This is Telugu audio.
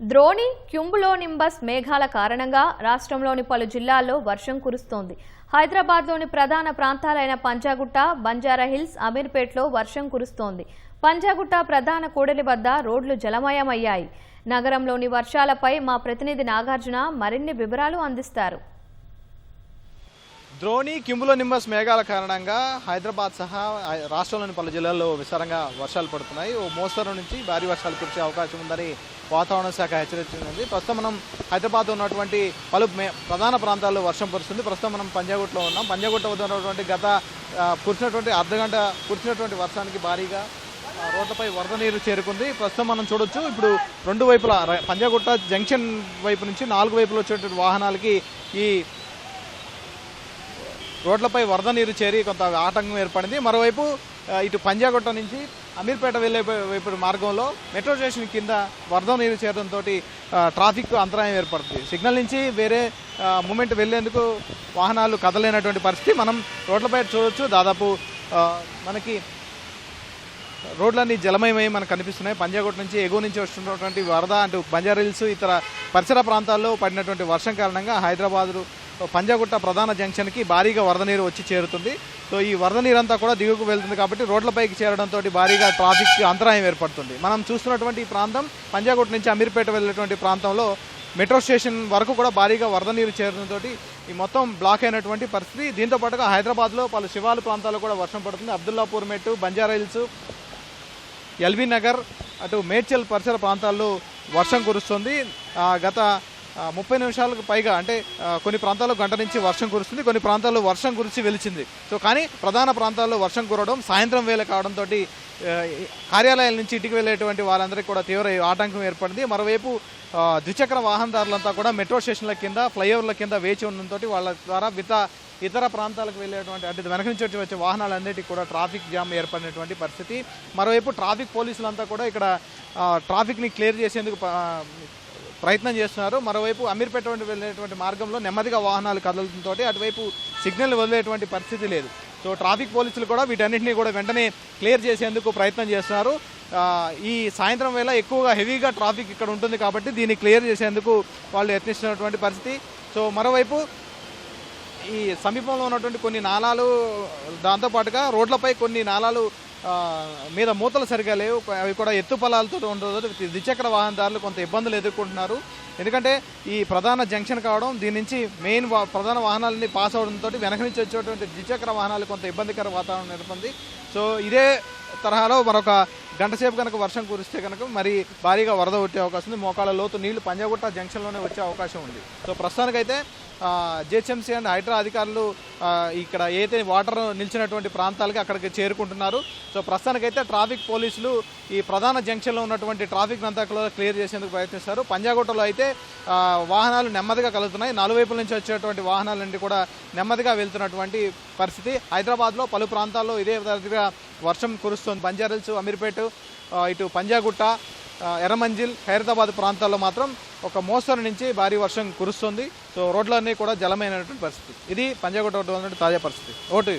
ద్రోణి క్యుంబులోనింబస్ మేఘాల కారణంగా రాష్ట్రంలోని పలు జిల్లాల్లో వర్షం కురుస్తోంది. హైదరాబాద్లోని ప్రధాన ప్రాంతాలైన పంజాగుట్ట బంజారాహిల్స్ అమీర్పేట్లో వర్షం కురుస్తోంది. పంజాగుట్ట ప్రధాన కూడలి వద్ద రోడ్లు జలమయమయ్యాయి. నగరంలోని వర్షాలపై మా ప్రతినిధి నాగార్జున మరిన్ని వివరాలు అందిస్తారు. ద్రోణి కింబులో నింబస్ మేఘాల కారణంగా హైదరాబాద్ సహా రాష్ట్రంలోని పలు జిల్లాల్లో విస్తారంగా వర్షాలు పడుతున్నాయి. ఓ మోస్తరు నుంచి భారీ వర్షాలు కురిసే అవకాశం ఉందని వాతావరణ శాఖ హెచ్చరించింది. ప్రస్తుతం మనం హైదరాబాద్ ఉన్నటువంటి పలు మే- ప్రధాన ప్రాంతాల్లో వర్షం కురుస్తుంది. ప్రస్తుతం మనం పంజాగుట్లో ఉన్నాం. పంజాగుట్ట వద్ద ఉన్నటువంటి గత కురిసినటువంటి అర్ధగంట కురిసినటువంటి వర్షానికి భారీగా రోడ్లపై వరద నీరు చేరుకుంది. ప్రస్తుతం మనం చూడొచ్చు. ఇప్పుడు రెండు వైపులా పంజాగుట్ట జంక్షన్ వైపు నుంచి నాలుగు వైపులు వచ్చేటువంటి వాహనాలకి ఈ రోడ్లపై వరద నీరు చేరి కొంత ఆటంకం ఏర్పడింది. మరోవైపు ఇటు పంజాగుట్ట నుంచి అమీర్పేట వెళ్ళే వైపు మార్గంలో మెట్రో స్టేషన్ కింద వరద నీరు చేరడంతో ట్రాఫిక్ అంతరాయం ఏర్పడుతుంది సిగ్నల్ నుంచి వేరే మూమెంట్ వెళ్ళేందుకు వాహనాలు కదలేనటువంటి పరిస్థితి మనం రోడ్లపై చూడొచ్చు. దాదాపు మనకి రోడ్లన్నీ జలమయమై మనకు కనిపిస్తున్నాయి. పంజాగుట్ట నుంచి ఎగువ నుంచి వస్తున్నటువంటి వరద అంటూ బంజారిల్స్ ఇతర పరిసర ప్రాంతాల్లో పడినటువంటి వర్షం కారణంగా హైదరాబాదు పంజాగుట్ట ప్రధాన జంక్షన్కి భారీగా వరద నీరు వచ్చి చేరుతుంది. సో ఈ వరద నీరంతా కూడా దిగుకు వెళ్తుంది కాబట్టి రోడ్లపైకి చేరడంతో భారీగా ట్రాఫిక్ అంతరాయం ఏర్పడుతుంది. మనం చూస్తున్నటువంటి ఈ ప్రాంతం పంజాగుట్ట నుంచి అమీర్పేట వెళ్ళేటువంటి ప్రాంతంలో మెట్రో స్టేషన్ వరకు కూడా భారీగా వరద నీరు చేరడంతో ఈ మొత్తం బ్లాక్ అయినటువంటి పరిస్థితి. దీంతో పాటుగా హైదరాబాద్లో పలు శివాలు ప్రాంతాల్లో కూడా వర్షం పడుతుంది. అబ్దుల్లాపూర్ మెట్టు బంజారా హిల్స్ ఎల్బీ నగర్ అటు మేడ్చల్ పరిసర ప్రాంతాల్లో వర్షం కురుస్తుంది. గత ముప్పై నిమిషాలకు పైగా అంటే కొన్ని ప్రాంతాల్లో గంట నుంచి వర్షం కురుస్తుంది కొన్ని ప్రాంతాల్లో వర్షం గురించి వెలిచింది. సో కానీ ప్రధాన ప్రాంతాల్లో వర్షం కురవడం సాయంత్రం వేళ కావడంతో కార్యాలయాల నుంచి ఇంటికి వెళ్ళేటువంటి వాళ్ళందరికీ కూడా తీవ్ర ఆటంకం ఏర్పడింది. మరోవైపు ద్విచక్ర వాహనదారులంతా కూడా మెట్రో స్టేషన్ల కింద ఫ్లైఓవర్ల కింద వేచి ఉండడంతో వాళ్ళ ద్వారా విత ఇతర ప్రాంతాలకు వెళ్ళేటువంటి అంటే వెనక నుంచి వచ్చే వాహనాలన్నిటికీ కూడా ట్రాఫిక్ జామ్ ఏర్పడినటువంటి పరిస్థితి. మరోవైపు ట్రాఫిక్ పోలీసులంతా కూడా ఇక్కడ ట్రాఫిక్ని క్లియర్ చేసేందుకు ప్రయత్నం చేస్తున్నారు. మరోవైపు అమీర్పేట వంటి వెళ్ళేటువంటి మార్గంలో నెమ్మదిగా వాహనాలు కదలడంతో అటువైపు సిగ్నల్ వదిలేటువంటి పరిస్థితి లేదు. సో ట్రాఫిక్ పోలీసులు కూడా వీటన్నింటినీ కూడా వెంటనే క్లియర్ చేసేందుకు ప్రయత్నం చేస్తున్నారు. ఈ సాయంత్రం వేళ ఎక్కువగా హెవీగా ట్రాఫిక్ ఇక్కడ ఉంటుంది కాబట్టి దీన్ని క్లియర్ చేసేందుకు వాళ్ళు యత్నిస్తున్నటువంటి పరిస్థితి. సో మరోవైపు ఈ సమీపంలో ఉన్నటువంటి కొన్ని నాలాలు దాంతోపాటుగా రోడ్లపై కొన్ని నాలాలు మీద మూతలు సరిగా లేవు. అవి కూడా ఎత్తు పొలాలతో ఉండదు. ద్విచక్ర వాహనదారులు కొంత ఇబ్బందులు ఎదుర్కొంటున్నారు. ఎందుకంటే ఈ ప్రధాన జంక్షన్ కావడం దీని నుంచి మెయిన్ ప్రధాన వాహనాలన్నీ పాస్ అవడంతో వెనక నుంచి వచ్చేటువంటి ద్విచక్ర వాహనాలు కొంత ఇబ్బందికర వాతావరణం నెలకొంది. సో ఇదే తరహాలో మరొక గంటసేపు కనుక వర్షం కురిస్తే కనుక మరి భారీగా వరద వచ్చే అవకాశం ఉంది. మోకాళ్ళ లోతు నీళ్ళు పంజాగుట్ట జంక్షన్లోనే వచ్చే అవకాశం ఉంది. సో ప్రస్తుతానికైతే జిహెచ్ఎంసీ అండ్ హైడ్రా అధికారులు ఇక్కడ ఏదైతే వాటర్ నిలిచినటువంటి ప్రాంతాలకి అక్కడికి చేరుకుంటున్నారు. సో ప్రస్తుతానికైతే ట్రాఫిక్ పోలీసులు ఈ ప్రధాన జంక్షన్లో ఉన్నటువంటి ట్రాఫిక్ అంతా క్లియర్ చేసేందుకు ప్రయత్నిస్తారు. పంజాగుట్టలో అయితే వాహనాలు నెమ్మదిగా కలుగుతున్నాయి నలువైపుల నుంచి వచ్చేటువంటి వాహనాలన్నీ కూడా నెమ్మదిగా వెళ్తున్నటువంటి పరిస్థితి. హైదరాబాద్లో పలు ప్రాంతాల్లో ఇదే విధంగా వర్షం కురుస్తుంది. బంజారల్స్ అమీర్పేట ఇటు పంజాగుట్ట ఎర్రమంజిల్ ఖైరతాబాద్ ప్రాంతాల్లో మాత్రం ఒక మోస్తరు నుంచి భారీ వర్షం కురుస్తుంది. సో రోడ్లన్నీ కూడా జలమైనటువంటి పరిస్థితి. ఇది పంజాగుట్ట రోడ్డు ఉన్నటువంటి తాజా పరిస్థితి. ఓటు